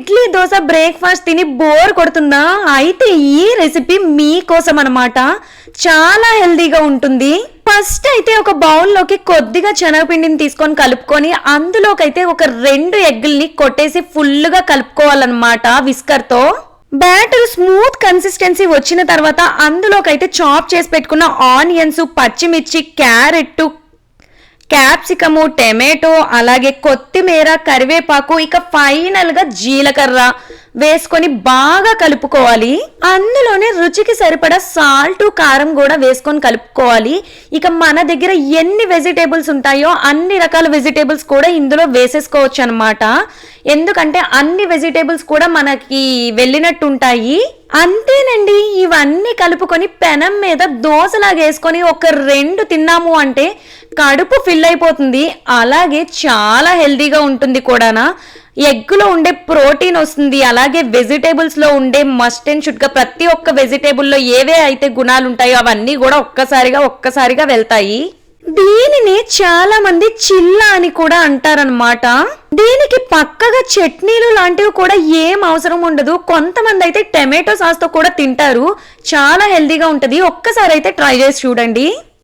Idli dosa breakfast తిని bore కొడుతుందా? అయితే ఈ రెసిపీ మీకోసం అనమాట చాలా హెల్దీగా ఉంటుంది. ఫస్ట్ అయితే ఒక బౌల్లోకి కొద్దిగా శనగపిండిని తీసుకొని కలుపుకొని అందులోకైతే ఒక రెండు ఎగ్గుల్ని కొట్టేసి ఫుల్గా కలుపుకోవాలన్నమాట విస్కర్తో బ్యాటర్ స్మూత్ కన్సిస్టెన్సీ వచ్చిన తర్వాత అందులోకైతే చాప్ చేసి పెట్టుకున్న ఆనియన్స్ పచ్చిమిర్చి క్యారెట్ క్యాప్సికము టమాటో అలాగే కొత్తిమీర కరివేపాకు ఇక ఫైనల్గా జీలకర్ర వేసుకొని బాగా కలుపుకోవాలి. అందులోనే రుచికి సరిపడా సాల్ట్ కారం కూడా వేసుకొని కలుపుకోవాలి. ఇక మన దగ్గర ఎన్ని వెజిటేబుల్స్ ఉంటాయో అన్ని రకాల వెజిటేబుల్స్ కూడా ఇందులో వేసేసుకోవచ్చు అనమాట ఎందుకంటే అన్ని వెజిటేబుల్స్ కూడా మనకి వెళ్ళినట్టు ఉంటాయి. అంతేనండి. అన్నీ కలుపుకొని పెనం మీద దోశలాగా వేసుకొని ఒక రెండు తిన్నాము అంటే కడుపు ఫిల్ అయిపోతుంది. అలాగే చాలా హెల్దీగా ఉంటుంది కూడానా. ఎగ్లో ఉండే ప్రోటీన్ వస్తుంది. అలాగే వెజిటేబుల్స్లో ఉండే మస్ట్ అండ్ షుడ్గా ప్రతి ఒక్క వెజిటేబుల్లో ఏవే అయితే గుణాలు ఉంటాయో అవన్నీ కూడా ఒక్కసారిగా ఒక్కసారిగా వెళ్తాయి. దీనిని చాలా మంది చిల్లా అని కూడా అంటారనమాట దీనికి పక్కగా చట్నీలు లాంటివి కూడా ఏం అవసరం ఉండదు. కొంతమంది అయితే టమాటో సాస్తో కూడా తింటారు. చాలా హెల్దీగా ఉంటుంది. ఒక్కసారి అయితే ట్రై చేసి చూడండి.